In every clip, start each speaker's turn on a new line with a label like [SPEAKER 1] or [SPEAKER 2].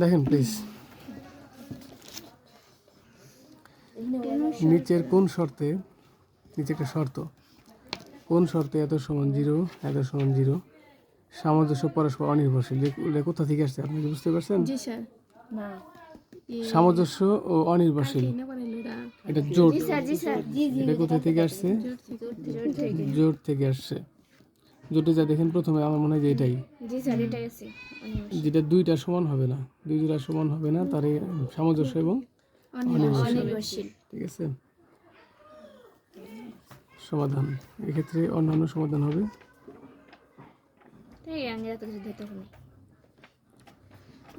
[SPEAKER 1] দেখেন প্লিজ নিচের কোন শর্তে নিচে একটা শর্ত। কোন শর্তে এত সমান জিরো এত সমান জিরো? সামঞ্জস্য পরস্পর অনির্ভরশীল। এটা কোথা থেকে আসছে আপনি বুঝতে পারছেন?
[SPEAKER 2] জি স্যার।
[SPEAKER 3] না।
[SPEAKER 1] সামঞ্জস্য ও অনির্ভরশীল।
[SPEAKER 2] পারেন এটা
[SPEAKER 1] এটা জোট
[SPEAKER 3] জি স্যার জি জি
[SPEAKER 1] এটা কোথা থেকে আসছে?
[SPEAKER 3] জোর
[SPEAKER 1] জোট থেকে আসছে। জোটে যা দেখেন প্রথমে আমার মনে হয় যে এটাই।
[SPEAKER 3] জি স্যার এটা আছে।
[SPEAKER 1] যেটা দুইটা সমান হবে না। দুই জোড়া সমান হবে না তার সামঞ্জস্য এবং অনির্ভরশীল। ঠিক আছে? সমাধান। এক্ষেত্রে অন্যান্য সমাধান হবে।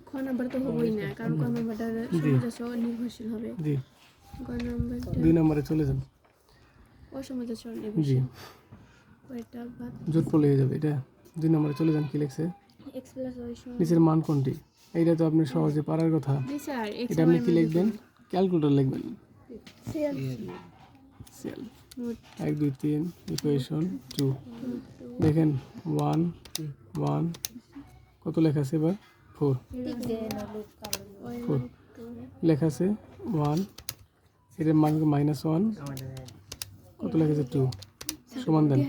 [SPEAKER 2] খ নাম্বার তো হবেই না কারণ ক নাম্বারটা সামঞ্জস্য নির্ভরশীল হবে।
[SPEAKER 1] জি।
[SPEAKER 2] গ নাম্বারটা
[SPEAKER 1] দুই নম্বরে চলে যান।
[SPEAKER 2] অসামঞ্জস্য
[SPEAKER 1] জি।
[SPEAKER 2] বাদ
[SPEAKER 1] পড়ে হয়ে যাবে এটা দুই নম্বরে চলে যান কি লিখছে?
[SPEAKER 3] প্লাস সমান।
[SPEAKER 1] নিচের মান কোনটি? এইটা তো আপনি সহজে পারার কথা।
[SPEAKER 2] স্যার
[SPEAKER 1] এটা আপনি কি লিখবেন? ক্যালকুলেটর লিখবেন।
[SPEAKER 3] সেল
[SPEAKER 1] সেল এক দুই তিন ইকুয়েশন টু দেখেন ওয়ান ওয়ান কত লেখা আছে এবার? ফোর ফোর লেখা আছে ওয়ান এটার মান মাইনাস ওয়ান কত লেখা আছে? টু সমান দেন।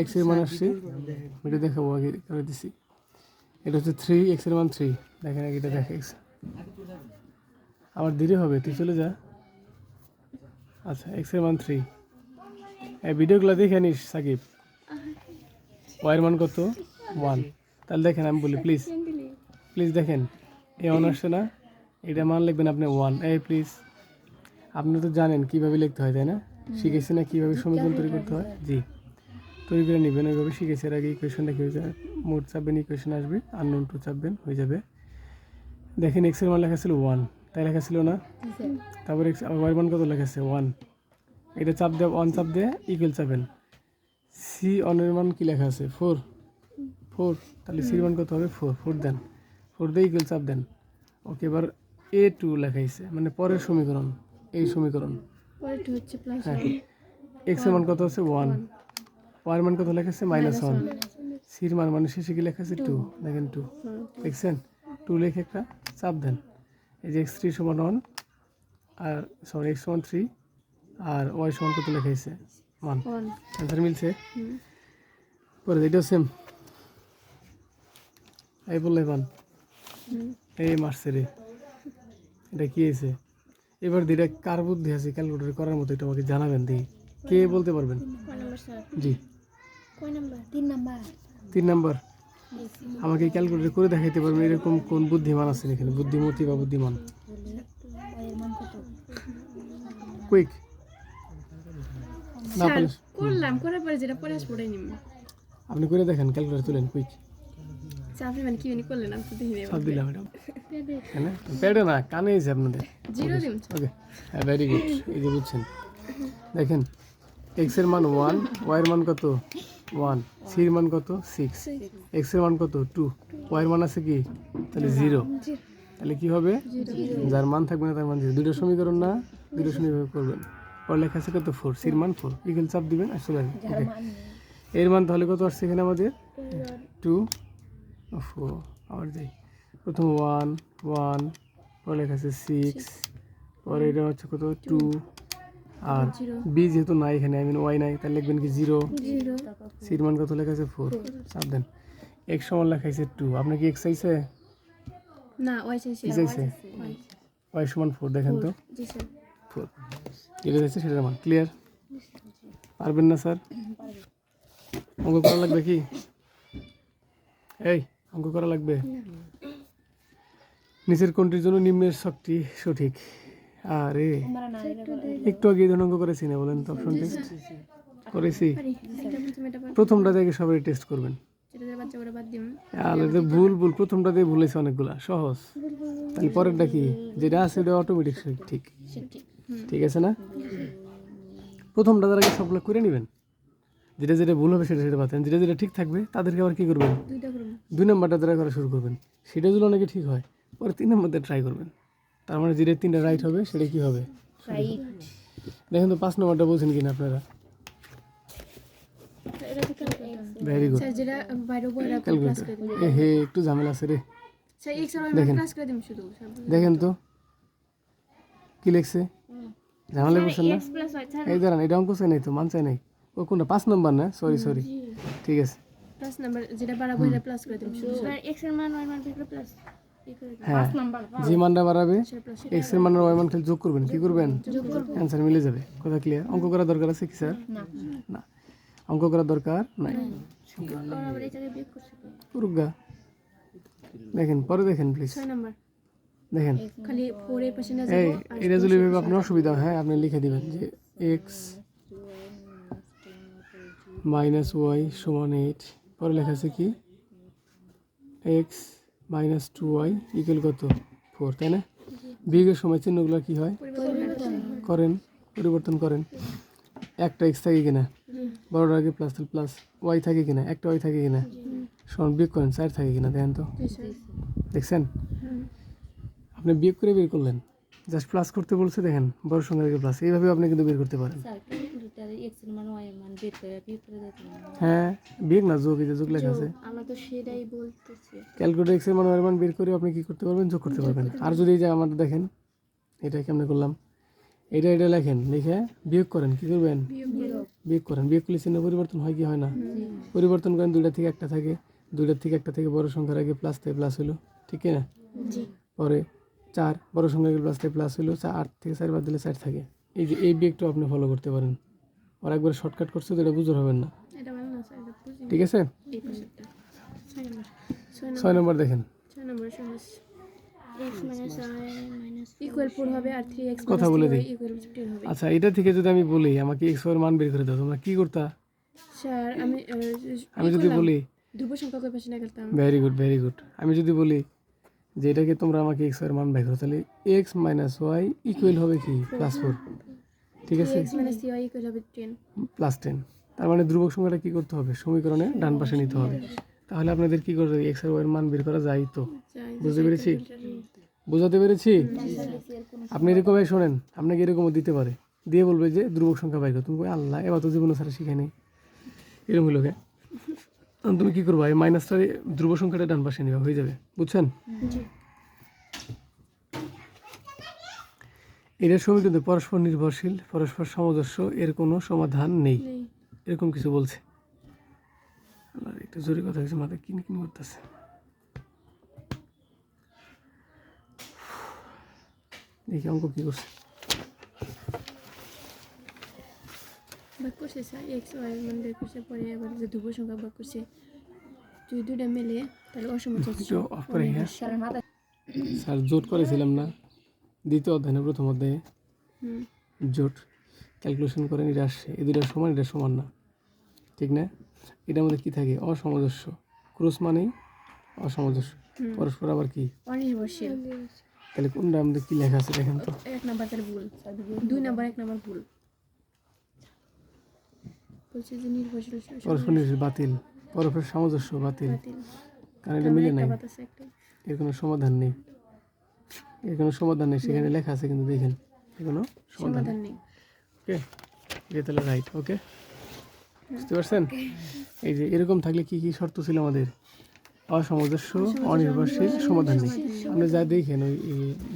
[SPEAKER 1] এক্সের মান আসছে এটা দেখাবো আগে করে দিছি। এটা হচ্ছে থ্রি এক্সের মান থ্রি দেখেন আগে এটা দেখে এক্স আবার ধীরে হবে তুই চলে যা। আচ্ছা এক্সের মান থ্রি এই ভিডিওগুলো দেখে নিস সাকিব। ওয়াইয়ের মান কত? ওয়ান তাহলে দেখেন আমি বলি প্লিজ প্লিজ দেখেন এ ওয়ান আসছে না। এটা মান লিখবেন আপনি ওয়ান এই প্লিজ আপনি তো জানেন কীভাবে লিখতে হয় তাই না? শিখেছি না কীভাবে সমীকরণ তৈরি করতে হয়? জি। তৈরি করে নেবেন, ওইভাবে শিখেছি। এর আগে ইকুয়েশনটা কি হয়ে যায়, মোট চাপবেন ইকুয়েশন আসবে আর নোন টু চাপবেন, হয়ে যাবে। দেখেন এক্সের মান লেখা ছিল ওয়ান তাই লেখা ছিল না? তারপর এক্স ওয়াই মান কত লেখা আছে? ওয়ান এটা চাপ দেওয়া ওয়ান চাপ দিয়ে ইকুয়াল চাপেন সি অনের মান কি লেখা আছে? ফোর ফোর তাহলে সির মান কত হবে? ফোর ফোর দেন। ফোর দিয়ে ইকুয়াল চাপ দেন। ওকে, এবার এ টু লেখাইছে মানে পরের সমীকরণ, এই সমীকরণ।
[SPEAKER 2] পরেরটা হচ্ছে প্লাস
[SPEAKER 1] হ্যাঁ। এক্সের মান কত আছে? ওয়ান ওয়ার মান কত লেখা আছে মাইনাস ওয়ান সির মান মানে শেষে কি লেখা আছে টু দেখেন টু দেখছেন? টু লিখে একটা চাপ দেন। এই যে এক্স থ্রি সমান ওয়ান আর সরি এক্স সমান থ্রি আর ওয়াই সমান কত লেখা আছে ওয়ান
[SPEAKER 2] ওয়ান
[SPEAKER 1] অ্যান্সার মিলছে? পরে এটাও সেম এই বললে পান এই মারছে রে। এটা কি হয়েছে? এবার দিটা কার বুদ্ধি আছে ক্যালকুলেটর করার মতো এটা আমাকে জানাবেন দি কে বলতে পারবেন? জি।
[SPEAKER 3] তিন নাম্বার।
[SPEAKER 1] তিন নাম্বার। আমাকে ক্যালকুলেটর করে দেখাইতে পারবেন এরকম কোন বুদ্ধিমান আছেন এখানে বুদ্ধিমতী বা বুদ্ধিমান।
[SPEAKER 3] মান
[SPEAKER 1] কুইক না
[SPEAKER 2] স্যার
[SPEAKER 1] পারলে
[SPEAKER 2] করলাম করার পরে যেটা পরে আসব ওটাই
[SPEAKER 1] আপনি করে দেখেন ক্যালকুলেটর তুলেন কুইক
[SPEAKER 2] আচ্ছা মানে কি জানি করলেন? আমি তো দেখি
[SPEAKER 1] সব দিলাম এটা হ্যাঁ না? কানে এসে আপনাদের।
[SPEAKER 2] জিরো
[SPEAKER 1] ওকে হ্যাঁ ভেরি গুড এই যে বুঝছেন। দেখেন এক্সের মান ওয়ান ওয়াইয়ের মান কত? ওয়ান সির মান কত? সিক্স এক্সের মান কত? টু ওয়াইয়ের মান আছে কি? তাহলে জিরো। তাহলে কি হবে? যার মান থাকবে না তার মান জিরো দুটো সমীকরণ না দুটো সমীকরণ করবেন। পর লেখা আছে কত? ফোর সির মান ফোর ইকুয়াল চাপ দিবেন আর চলে আসবে ওকে এর মান তাহলে কত আসছে এখানে আমাদের? টু ফোর আবার যাই প্রথম ওয়ান ওয়ান পরে লেখা আছে সিক্স পরে এটা হচ্ছে কত? টু আর বি যেহেতু নাই এখানে আই মিন ওয়াই নাই তাহলে লিখবেন কি জিরো
[SPEAKER 2] জিরো
[SPEAKER 1] সির মান কত লেখা আছে? ফোর চাপ দেন। এক্স সমান লেখা আছে টু আপনার কি এক্স চাইছে?
[SPEAKER 2] না ওয়াই চাইছি।
[SPEAKER 1] চাইছে? ওয়াই সমান ফোর দেখেন তো। ফোর যেটা চাইছে সেটার মান। ক্লিয়ার পারবেন না স্যার অঙ্ক করা লাগবে কি? এই অঙ্ক করা লাগবে? নিচের কোনটির জন্য নিম্নের শক্তি সঠিক? আরে একটু আগে এই ধরনের অঙ্ক করেছি না বলেন তো অপশন টেস্ট করেছি। প্রথমটা থেকে সবাই টেস্ট করবেন। ভুল ভুল প্রথমটা দিয়ে ভুলেছে অনেকগুলা সহজ। তাহলে পরেরটা কি? যেটা আছে এটা অটোমেটিক ঠিক
[SPEAKER 3] ঠিক
[SPEAKER 1] ঠিক আছে না? প্রথমটা তার আগে সবগুলো করে নেবেন। যেটা যেটা ভুল হবে সেটা সেটা পাতেন যেটা যেটা ঠিক থাকবে তাদেরকে আবার কি করবেন? দুই নম্বরটা দ্বারা করা শুরু করবেন। সেটা যদি অনেকে ঠিক হয় পরে তিন নম্বরটা ট্রাই করবেন। তার মানে যেটা তিনটা রাইট হবে সেটা কি হবে? দেখেন তো পাঁচ নম্বরটা বলছেন কিনা আপনারা? ভেরি গুড হে একটু ঝামেলা আছে রে।
[SPEAKER 2] আর
[SPEAKER 1] দেখেন। দেখেন তো। কি লিখছে? ঝামেলা বুঝছেন না? এই দাঁড়ান এটা অঙ্ক চাই নাই তো মান চাই নাই? ও কোনটা? পাঁচ নম্বর না? সরি সরি ঠিক আছে।
[SPEAKER 2] প্লাস নাম্বার যেটা বাড়া বইরা প্লাস করে দিন শুধু
[SPEAKER 3] এক্সের মান ওয়াই মান থেকে প্লাস ই করে দিন
[SPEAKER 1] হ্যাঁ। যে মানটা বাড়াবে এক্সের মান ওয়াই মান খালি যোগ করবেন। কি করবেন? অ্যান্সার মিলে যাবে। কথা ক্লিয়ার অঙ্ক করা দরকার আছে কি স্যার?
[SPEAKER 3] না।
[SPEAKER 1] না। অঙ্ক করার দরকার নাই। পুরুগা দেখেন পরে দেখেন প্লিজ দেখেন।
[SPEAKER 2] খালি
[SPEAKER 1] এই এটা যদি আপনার অসুবিধা হয় হ্যাঁ আপনি লিখে দিবেন যে এক্স মাইনাস ওয়াই সমান এইট পরে লেখা আছে কি? X minus two y equal কত? ফোর তাই না? বিয়োগের সময় চিহ্নগুলো কি হয়? করেন পরিবর্তন করেন। একটা এক্স থাকে কিনা? বড়টার আগে প্লাস প্লাস ওয়াই থাকে কিনা? একটা ওয়াই থাকে কিনা? সমান বিয়োগ করেন চার থাকে কিনা? দেখেন তো। দেখছেন? আপনি বিয়োগ করে বের করলেন। জাস্ট প্লাস করতে বলছে দেখেন বড় সঙ্গে আগে প্লাস এইভাবে আপনি কিন্তু বের করতে পারেন।
[SPEAKER 3] স্যার ক্যালকুলেটরে এক্সের মান ওয়াই মান বের করে বিয়োগ করে দিতে
[SPEAKER 1] হ্যাঁ বিয়োগ না যোগ এই যে যোগ লেখা আছে
[SPEAKER 3] আমরা তো সেটাই বলতেছি
[SPEAKER 1] ক্যালকুলেটর এক্স মান ওয়াই মান বের করে আপনি কি করতে পারবেন যোগ করতে পারবেন আর যদি এই যে আমাদের দেখেন এটা কেমনে করলাম এটা এটা লেখেন লিখে বিয়োগ করেন কি করবেন বিয়োগ করেন বিয়োগ করলে চিহ্ন পরিবর্তন হয় কি হয় না পরিবর্তন করেন দুইটা থেকে একটা থাকে দুইটার থেকে একটা থেকে বড় সংখ্যার আগে প্লাস থেকে প্লাস হলো ঠিক না? পরে চার বড় সংখ্যার আগে প্লাস থেকে প্লাস হলো চার আট থেকে চার বাদ দিলে চার থাকে। এই যে এই বিয়োগটা আপনি ফলো করতে পারেন। আর একবার শর্টকাট করছে তো এটা বুঝতে হবেন না। ঠিক আছে?
[SPEAKER 2] ছয় নাম্বার
[SPEAKER 1] দেখেন। কথা বলে দিই। আচ্ছা এটা থেকে যদি আমি বলি আমাকে এক্সের মান বের করে দাও তোমরা কি করতা?
[SPEAKER 2] স্যার আমি
[SPEAKER 1] আমি যদি বলি
[SPEAKER 2] ধ্রুব সংখ্যা পাশে না করতাম।
[SPEAKER 1] ভেরি গুড ভেরি গুড আমি যদি বলি যে এটাকে তোমরা আমাকে এক্সের মান বের করো তাহলে এক্স মাইনাস ওয়াই ইকুয়াল হবে কি? প্লাস ফোর ঠিক আছে?
[SPEAKER 2] ইকুয়াল হবে টেন
[SPEAKER 1] প্লাস টেন তার মানে ধ্রুবক সংখ্যাটা কি করতে হবে? সমীকরণে ডান পাশে নিতে হবে। তাহলে আপনাদের কি করতে হবে? এক্স আর ওয়াই এর মান বের করা যায় তো? বুঝতে পেরেছি? বোঝাতে পেরেছি? আপনি এরকমই শোনেন আপনাকে এরকমও দিতে পারে। দিয়ে বলবে যে ধ্রুবক সংখ্যা বাইর তুমি আল্লাহ এবার তো জীবনে সারা শিখে নেই। এরকম হলো কে তুমি কি করবা? এই মাইনাসটা ধ্রুব সংখ্যাটা ডান পাশে নেওয়া হয়ে যাবে। বুঝছেন?
[SPEAKER 2] জি
[SPEAKER 1] এটার সমীকরণ পরস্পর নির্ভরশীল পরস্পর সামঞ্জস্য এর কোনো সমাধান নেই। এরকম কিছু বলছে। আল্লাহ একটু জোরে কথা কিছু মাথায় কিন কিন করতেছে। দেখি অঙ্ক কি করছে।
[SPEAKER 2] ভাগ করছে এক্স ওয়াই মান বের করছে পরে আবার যে ধ্রুব সংখ্যা করছে দুইটা মেলে তাহলে
[SPEAKER 1] হ্যাঁ।
[SPEAKER 3] স্যার
[SPEAKER 1] জোট করেছিলাম না। দ্বিতীয় অধ্যায়নে প্রথম অধ্যায়ে? জোট। ক্যালকুলেশন করেন এটা আসছে। এই দুটা সমান এটা সমান না। ঠিক না? এটার মধ্যে কী থাকে? অসামঞ্জস্য। ক্রস মানেই অসামঞ্জস্য। পরস্পর আবার কি? তাহলে কোনটা আমাদের কি লেখা আছে দেখেন তো?
[SPEAKER 2] এক নাম্বার তার ভুল। দুই নাম্বার এক নাম্বার ভুল।
[SPEAKER 1] পরস্পর নির্ভরশীল বাতিল। পরস্পর সামঞ্জস্য বাতিল। কারণ এটা মিলে নাই। এর কোনো সমাধান নেই। এর কোনো সমাধান নেই সেখানে লেখা আছে কিন্তু দেখেন। এর কোনো সমাধান
[SPEAKER 2] নেই।
[SPEAKER 1] ওকে এটা তাহলে রাইট ওকে? বুঝতে পারছেন? এই যে এরকম থাকলে কি কি শর্ত ছিল আমাদের? অসামঞ্জস্য অনির্ভরশীল সমাধান নেই। আপনি যা দেখেন ওই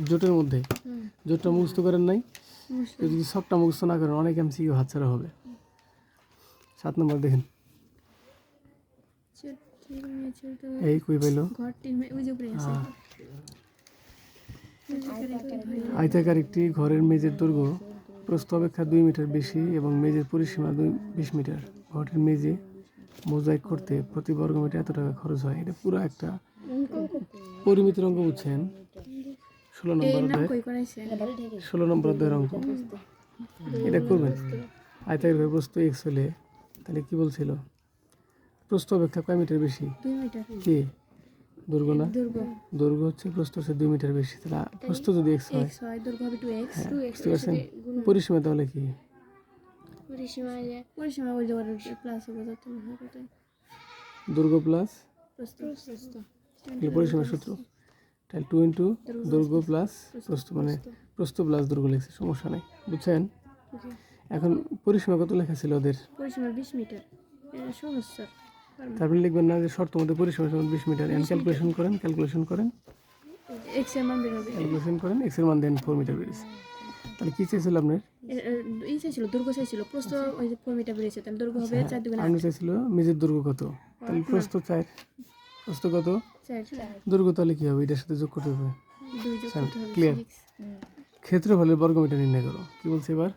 [SPEAKER 1] জোটের মধ্যে জোটটা মুখস্থ করেন নাই। যদি সবটা মুখস্থ না করেন অনেক এমসি হাতছাড়া হবে। সাত নম্বর দেখেন। এই কই পাইলো
[SPEAKER 2] ঘর টিন ওই যে উপরে আছে
[SPEAKER 1] আয়তাকার একটি ঘরের মেঝের দৈর্ঘ্য প্রস্থ অপেক্ষা দুই মিটার বেশি এবং মেঝের পরিসীমা দুই বিশ মিটার। ঘরটির মেঝে মোজাইক করতে প্রতি বর্গ মিটার এত টাকা খরচ হয়। এটা পুরো একটা পরিমিত অঙ্ক বুঝছেন? ষোলো নম্বর অধ্যায় ষোলো নম্বর অধ্যায়ের অঙ্ক। এটা করবেন? আয়তাকার ঘরের প্রস্থ এক্স হলে তাহলে কি বলছিল? প্রস্থ অপেক্ষা কয় মিটার বেশি? কি? দৈর্ঘ্য না?
[SPEAKER 2] দৈর্ঘ্য
[SPEAKER 1] হচ্ছে প্রস্থ হচ্ছে দুই মিটার বেশি তাহলে প্রস্থ যদি এক্স হয়?
[SPEAKER 2] হয়
[SPEAKER 1] হ্যাঁ বুঝতে পারছেন পরিসীমা তাহলে কি?
[SPEAKER 3] যে
[SPEAKER 2] প্লাস হয়
[SPEAKER 1] পরিসীমা সূত্র। তাহলে টু ইন্টু দৈর্ঘ্য প্লাস প্রস্থ। মানে প্রস্থ। প্লাস দৈর্ঘ্য লেখছে সমস্যা নাই বুঝছেন? এখন পরিসীমা কত লেখা ছিল ওদের?
[SPEAKER 2] পরিসীমা বিশ মিটার। স্যার
[SPEAKER 1] তারপরে লিখবেন না যে শর্ত মধ্যে পরিসীমা সমান বিশ মিটার। এন ক্যালকুলেশন করেন ক্যালকুলেশন করেন।
[SPEAKER 2] এক্সের মান বের হবে।
[SPEAKER 1] ক্যালকুলেশন করেন এক্সের মান দেন ফোর মিটার বেরিয়েছে। তাহলে কী চেয়েছিল আপনার?
[SPEAKER 2] ই চাইছিল দুর্গ চাইছিল। প্রস্থ ওই যে ফোর মিটার বেরিয়েছে তাহলে দুর্গ হবে চার দুগুণে
[SPEAKER 1] আপনি চাইছিল মেজের দৈর্ঘ্য কত? তাহলে প্রস্থ চার। প্রস্থ কত? দৈর্ঘ্য তাহলে কী হবে? এটার সাথে যোগ করতে হবে। clear? ক্ষেত্রফলের বর্গমিটার নির্ণয় করো। কি বলছে এবার?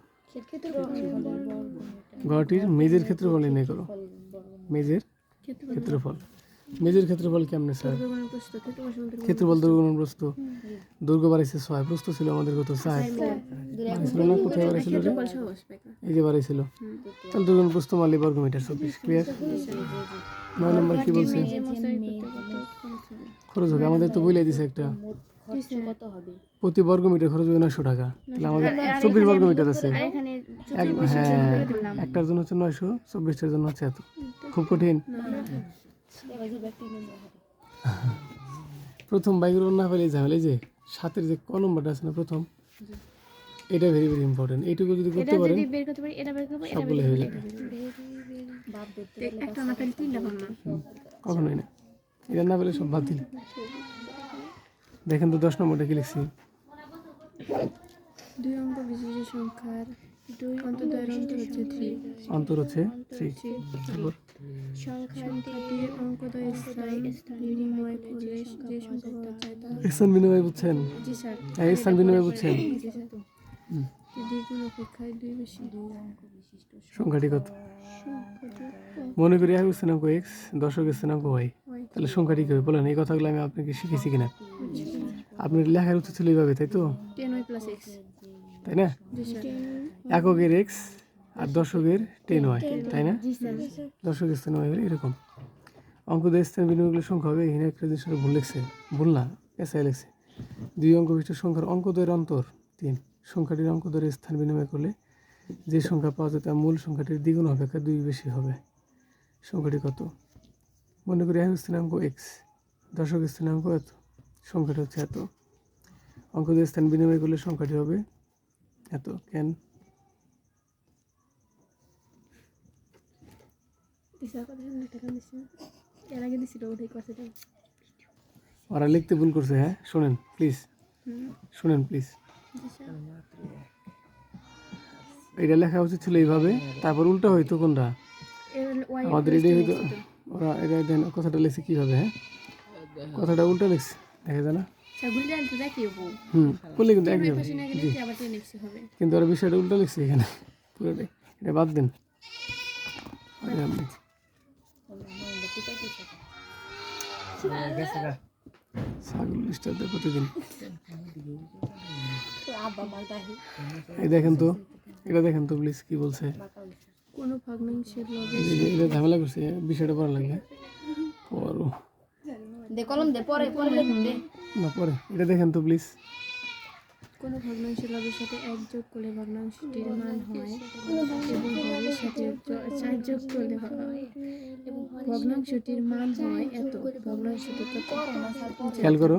[SPEAKER 1] ঘরটির মেজের ক্ষেত্রফল নির্ণয় করো। মেজের
[SPEAKER 2] ক্ষেত্রফল।
[SPEAKER 1] মেজের ক্ষেত্রফল কেমনে স্যার?
[SPEAKER 2] দুর্গ গুণন প্রস্থ ক্ষেত্রফল সমান দুর্গ
[SPEAKER 1] বাড়াইছে ছয় প্রস্থ ছিল আমাদের কত? চার বাড়াইছিল না? কোথায় বাড়াইছিল এই যে বাড়াইছিল। তাহলে দৈর্ঘ্য গুণন প্রস্থ মারলে বর্গমিটার চব্বিশ ক্লিয়ার নয় নম্বর কি বলছে? খরচ হবে আমাদের তো বলে দিছে একটা।
[SPEAKER 3] কত হবে?
[SPEAKER 1] প্রতি বর্গমিটার খরচ হবে নয়শো টাকা। তাহলে আমাদের চব্বিশ বর্গমিটার আছে। এক হ্যাঁ একটার জন্য হচ্ছে নয়শো চব্বিশটার জন্য হচ্ছে এত। খুব কঠিন। প্রথম বাইকের না পেলে ঝামেলা যে সাতের যে ক নম্বরটা আছে না প্রথম? এটা ভেরি ভেরি ইম্পর্টেন্ট এইটুকু যদি করতে পারেন
[SPEAKER 2] যদি বের করতে পারি এটা বের
[SPEAKER 1] সবগুলো হয়ে যাবে। কখনোই না। এটা না পেলে সব বাদ দিল। দেখেন তো দশ নম্বরটা কি লিখছি?
[SPEAKER 2] দুই অঙ্ক বিশিষ্ট সংখ্যার অন্তর হচ্ছে থ্রি
[SPEAKER 1] অন্তর হচ্ছে থ্রি
[SPEAKER 2] স্থান বিনিময়
[SPEAKER 1] বুঝছেন?
[SPEAKER 2] জি
[SPEAKER 1] হ্যাঁ স্থান বিনিময় বুঝছেন। সংখ্যাটি কত? মনে করি এক স্থানাঙ্ক এক্স দশক স্থানাঙ্ক ওয়াই
[SPEAKER 2] ওয়াই
[SPEAKER 1] তাহলে সংখ্যাটি কী হবে? বলেন এই কথাগুলো আমি আপনাকে শিখেছি কিনা? আপনার লেখার উচিত ছিল এইভাবে তাই তো? তাই না? এককের এক্স আর দশকের টেন ওয়াই তাই না?
[SPEAKER 2] স্যার।
[SPEAKER 1] স্থান ওয়াই হলে এরকম। অঙ্ক দিয়ে স্থান বিনিময়গুলোর সংখ্যা হবে। এখানে একটা জিনিস ভুল লিখছে। ভুল না এসআই লিখছে। দুই অঙ্ক বিশিষ্ট সংখ্যার অঙ্কদ্বয়ের অন্তর তিন। সংখ্যাটির অঙ্কদ্বয়ের স্থান বিনিময় করলে যে সংখ্যা পাওয়া যায় তা মূল সংখ্যাটির দ্বিগুণ অপেক্ষা দুই বেশি হবে। সংখ্যাটি কত? মনে করি এক স্থানাঙ্ক এক্স দশক স্থানাঙ্ক এত। সংখ্যাটি হচ্ছে এত। অঙ্ক দিয়ে স্থান বিনিময় করলে সংখ্যাটি হবে এত। কেন
[SPEAKER 2] দিশা কথা শুনে টাকা দিছি এর আগে দিছিল ওটাই কথাটা
[SPEAKER 1] ওরা লিখতে ভুল করছে হ্যাঁ? শোনেন প্লিজ শুনেন প্লিজ এটা লেখা উচিত ছিল এইভাবে তারপর উল্টা হইতো কোনটা? আমাদের এটাই হইতো। ওরা এটা দেন কথাটা লিখছে কীভাবে হ্যাঁ? কথাটা উল্টা লিখছে দেখা যায় না?
[SPEAKER 2] বউ
[SPEAKER 1] হুম করলে কিন্তু একই হবে। কিন্তু ওরা বিষয়টা উল্টা লিখছে এখানে পুরোটাই। এটা বাদ দেন। আপনি ছাগল ডিস্টার্ব প্রতিদিন
[SPEAKER 3] আব্বা মাল দাহি
[SPEAKER 1] এই দেখেন তো এটা দেখেন তো প্লিজ কি বলছে?
[SPEAKER 2] কোনো
[SPEAKER 1] এটা ঝামেলা করছে বিষয়টা পড়া লাগে পড়ো
[SPEAKER 3] দে কলম দে পরে পরে লিখুন দে।
[SPEAKER 1] না পরে। এটা দেখেন তো প্লিজ
[SPEAKER 2] কোনো ভগ্নাংশের লবের সাথে এক যোগ করলে ভগ্নাংশটির মান হয় এবং হরের সাথে চার যোগ করলে ভগ্নাংশটির মান হয় এত ভগ্নাংশটি কত
[SPEAKER 1] খেয়াল করো।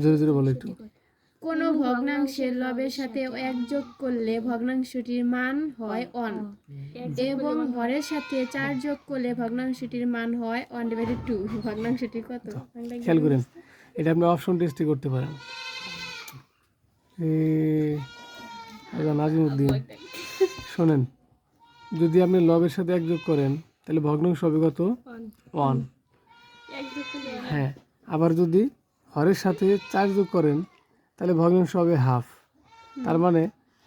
[SPEAKER 1] জোরে জোরে বলো একটু।
[SPEAKER 2] কোনো ভগ্নাংশের লবের সাথে এক যোগ করলে ভগ্নাংশটির মান হয় অন এবং হরের সাথে চার যোগ করলে ভগ্নাংশটির মান হয় ওয়ান ডিভাইডেড টু ভগ্নাংশটি কত?
[SPEAKER 1] খেয়াল করেন। এটা আপনি অপশন টেস্টে করতে পারেন। নাজিমুদ্দিন শোনেন যদি আপনি লবের সাথে এক যোগ করেন তাহলে ভগ্নাংশ হবে কত ওয়ান। হ্যাঁ আবার যদি হরের সাথে চার যোগ করেন তাহলে ভগ্নাংশ হবে হাফ। তার মানে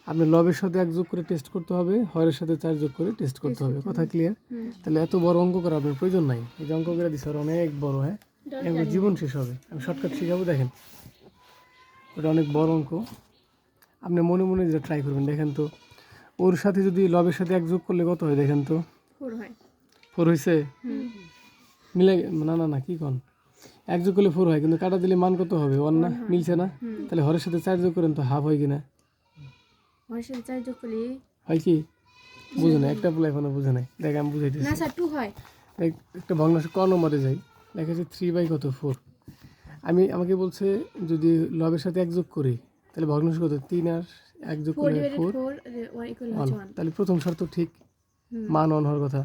[SPEAKER 1] আপনি লবের সাথে এক যোগ করে টেস্ট করতে হবে হরের সাথে চার যোগ করে টেস্ট করতে হবে। কথা ক্লিয়ার তাহলে এত বড় অঙ্ক করার আপনার প্রয়োজন নাই। এই যে অঙ্ক করে দিচ্ছে আর অনেক বড় হ্যাঁ? জীবন শেষ হবে। আমি শর্টকাট শিখাবো দেখেন। ওটা অনেক বড় অঙ্ক। আপনি মনে মনে যেটা ট্রাই করবেন দেখেন তো। ওর সাথে যদি লবের সাথে এক যোগ করলে কত হয় দেখেন তো?
[SPEAKER 2] ফোর
[SPEAKER 1] হয়েছে মিলে না না না কি কন? এক যোগ করলে ফোর হয় কিন্তু কাটা দিলে মান কত হবে? ওয়ান না? মিলছে না? তাহলে হরের সাথে চার যোগ করেন তো হাফ হয় কিনা?
[SPEAKER 2] হরের সাথে চার যোগ করলে
[SPEAKER 1] হয় কি? বুঝে না একটা বলে এখনও বুঝে নাই। দেখ আমি বুঝাইতেছি।
[SPEAKER 2] না স্যার টু হয়।
[SPEAKER 1] একটা ভগ্নাংশ ক নম্বরে যাই। দেখা আছে থ্রি বাই কত? ফোর আমি আমাকে বলছে যদি লবের সাথে এক যোগ করি তাহলে ভগ্নাংশ কত তিন আর এক যোগ
[SPEAKER 2] ফোর
[SPEAKER 1] তাহলে প্রথম শর্ত ঠিক। মান অন হওয়ার কথা।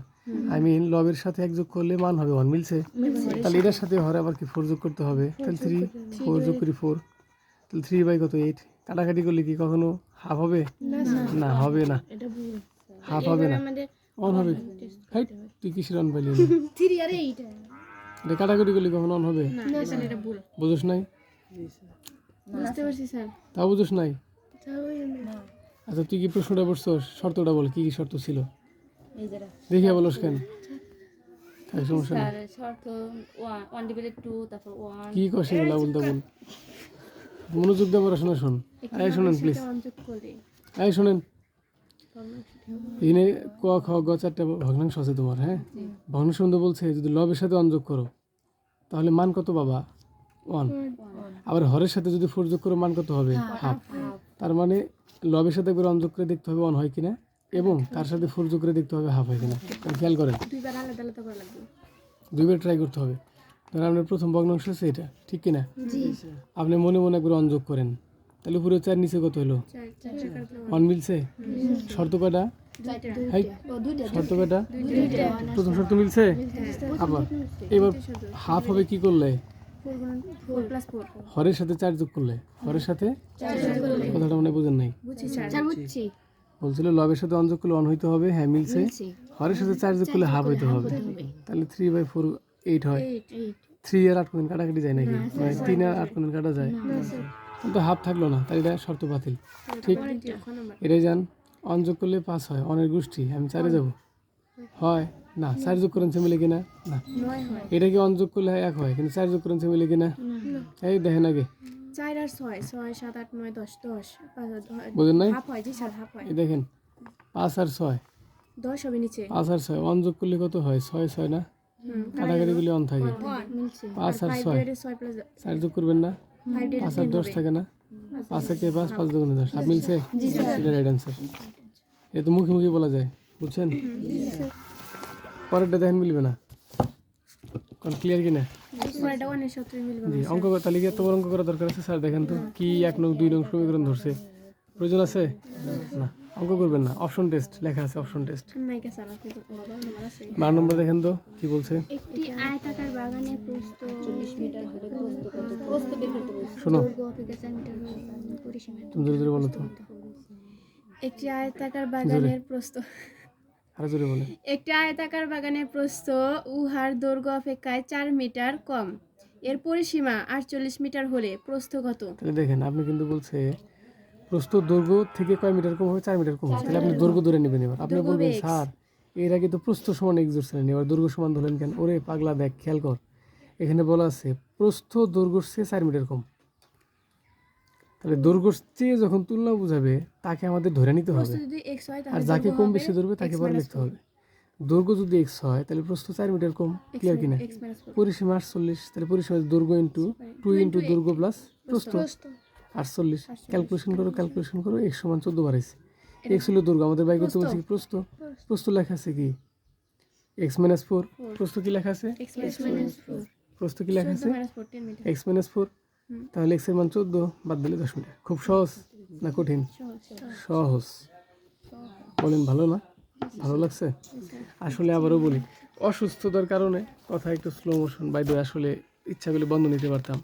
[SPEAKER 1] আই মিন লবের সাথে এক যোগ করলে মান হবে ওয়ান মিলছে। তাহলে এটার সাথে হরে আবার কি ফোর যোগ করতে হবে? তাহলে থ্রি ফোর যোগ করি ফোর তাহলে থ্রি বাই কত? এইট কাটাকাটি করলে কি কখনো হাফ হবে? না হবে না। হাফ হবে না। অন হবে। হাইট তুই কিসের অন পাইলি?
[SPEAKER 2] থ্রি আর এইট
[SPEAKER 1] এটা কাটাকাটি করলে কখনো অন হবে? বুঝোস নাই? তা বুঝোস নাই? আচ্ছা তুই কি প্রশ্নটা পড়ছস? শর্তটা বল কি কি শর্ত ছিল? দেখিয়া বলস কেন? তাই সমস্যা কি কর সেগুলা বলতে বল। মনোযোগ দিয়ে পড়াশোনা শোন। এই শোনেন প্লিজ এই শোনেন। এখানে ক খ গ চারটা ভগ্নাংশ আছে তোমার হ্যাঁ? ভগ্নাংশ বলছে যদি লবের সাথে অন যোগ করো তাহলে মান কত পাবা ওয়ান। আবার হরের সাথে যদি ফোর যোগ করো মান কত হবে? হাফ। তার মানে লবের সাথে একবার অন যোগ করে দেখতে হবে অন হয় কিনা এবং তার সাথে ফোর যোগ করে দেখতে হবে হাফ হয় কিনা। খেয়াল করেন।
[SPEAKER 2] দুইবার করা
[SPEAKER 1] ট্রাই করতে হবে। ধরেন আপনার প্রথম ভগ্নাংশ আছে এটা ঠিক কিনা? আপনি মনে মনে একবার অন যোগ করেন। তাহলে পুরো চার নিচে কত হলো?
[SPEAKER 2] চার চার টাকার
[SPEAKER 1] অন মিলছে? শর্ত হাই শর্ত কয়টা? প্রথম শর্ত মিলছে? আবার এবার হাফ হবে কি করলে? হরের সাথে চার যোগ করলে? হরের সাথে কথাটা মনে বুঝেন নাই।
[SPEAKER 2] বুঝছি
[SPEAKER 1] বলছিল লবের সাথে অন যোগ করলে অন হইতে হবে হ্যাঁ মিলছে। হরের সাথে চার যোগ করলে হাফ হইতে হবে। তাহলে থ্রি বাই ফোর এইট হয়। থ্রি আর আট কোন কাটাকাটি যায় নাকি? মানে তিন আর আট কোন কাটা যায়। তো হাফ থাকল না তাই এটা শর্ত বাতিল। ঠিক? এটাই যান অন যোগ করলে পাস হয় অনের গোষ্ঠী আমি চারে যাব। হয়? না চার যোগ করেন মিলে কিনা? না। এটা কি অন যোগ করলে হয় এক হয় কিন্তু চার যোগ করেন মিলে কিনা? এই দেখেন আগে।
[SPEAKER 2] চার আর ছয় ছয় সাত আট নয় দশ দশ
[SPEAKER 1] নাই?
[SPEAKER 2] হাফ হয় জি স্যার হাফ হয়।
[SPEAKER 1] দেখেন পাঁচ আর ছয়।
[SPEAKER 2] দশ হবে নিচে।
[SPEAKER 1] পাঁচ আর ছয় অন যোগ করলে কত হয়? ছয় ছয় না? অন থাকে। পাঁচ আর ছয়। চার যোগ করবেন না? পাঁচ আর দশ থাকে না? পাঁচ একে পাঁচ পাঁচ দোকানে দশ। সাত মিলছে? এটা রাইট অ্যান্সার এ তো মুখে মুখে বলা যায় বুঝছেন? পরেরটা দেখেন মিলবে না? কোন ক্লিয়ার কিনা? জি অঙ্ক তাহলে কি তোমার অঙ্ক করা দরকার আছে স্যার দেখেন তো কি এক নং দুই নং সমীকরণ ধরছে। প্রয়োজন আছে? না। অঙ্ক করবেন না অপশন টেস্ট লেখা আছে অপশন টেস্ট বার নম্বর দেখেন তো কি বলছে?
[SPEAKER 2] একটি আয়তাকার বাগানে প্রস্থ চল্লিশ মিটার
[SPEAKER 3] ধরে প্রস্ত বের করতে বলছি
[SPEAKER 1] শোনো। তুমি জোরে জোরে বলো তো।
[SPEAKER 2] একটি আয়তাকার বাগানের প্রস্থ
[SPEAKER 1] আরও জোরে বলে।
[SPEAKER 2] একটি আয়তাকার বাগানের প্রস্থ উহার দৈর্ঘ্য অপেক্ষায় চার মিটার কম। এর পরিসীমা আটচল্লিশ মিটার হলে প্রস্থ কত
[SPEAKER 1] তাহলে দেখেন আপনি কিন্তু বলছে প্রস্তুত দৈর্ঘ্য থেকে কয় মিটার কম হবে? চার মিটার কম হবে। তাহলে আপনি দৈর্ঘ্য ধরে নেবেন এবার। আপনি বলবেন স্যার এর আগে তো প্রস্থ সমান এক্স ধরছিলেন। এবার দৈর্ঘ্য সমান ধরলেন কেন? ওরে পাগলা দেখ খেয়াল কর। এখানে বলা আছে প্রস্থ দৈর্ঘ্যর চেয়ে চার মিটার কম। তাহলে দৈর্ঘ্যর চেয়ে যখন তুলনা বুঝাবে তাকে আমাদের ধরে নিতে হবে। আর যাকে কম বেশি ধরবে তাকে পরে লিখতে হবে। দৈর্ঘ্য যদি এক্স হয় তাহলে প্রস্থ চার মিটার কম। ক্লিয়ার কিনা। পরিসীমা আটচল্লিশ তাহলে পরিসীমা দৈর্ঘ্য ইন্টু টু ইন্টু দৈর্ঘ্য প্লাস প্রস্থ। আটচল্লিশ। ক্যালকুলেশন করো ক্যালকুলেশন করো এক্স সমান চোদ্দ বাড়াইছে এক্স হলো দৈর্ঘ্য আমাদের বাই করতে বলছি কি প্রস্থ। প্রস্থ লেখা আছে কি? এক্স মাইনাস ফোর প্রস্থ কি লেখা আছে। প্রস্থ কি লেখা আছে। এক্স মাইনাস ফোর তাহলে এক্সের মান চোদ্দ বাদ দিলে দশ মিনিট। খুব সহজ না কঠিন? সহজ বলেন ভালো না? ভালো লাগছে? আসলে আবারও বলি অসুস্থতার কারণে কথা একটু স্লো মোশন বাইদ আসলে ইচ্ছা করলে বন্ধ নিতে পারতাম।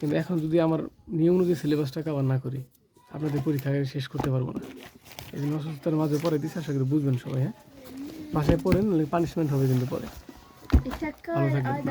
[SPEAKER 1] কিন্তু এখন যদি আমার নিয়ম অনুযায়ী সিলেবাসটা কভার না করি আপনাদের পরীক্ষা শেষ করতে পারব না। এই জন্য অসুস্থতার মাঝে পরে দিচ্ছি আশা করি বুঝবেন সবাই হ্যাঁ? বাসায় পড়েন পানিশমেন্ট হবে কিন্তু পরে। ভালো থাকবেন।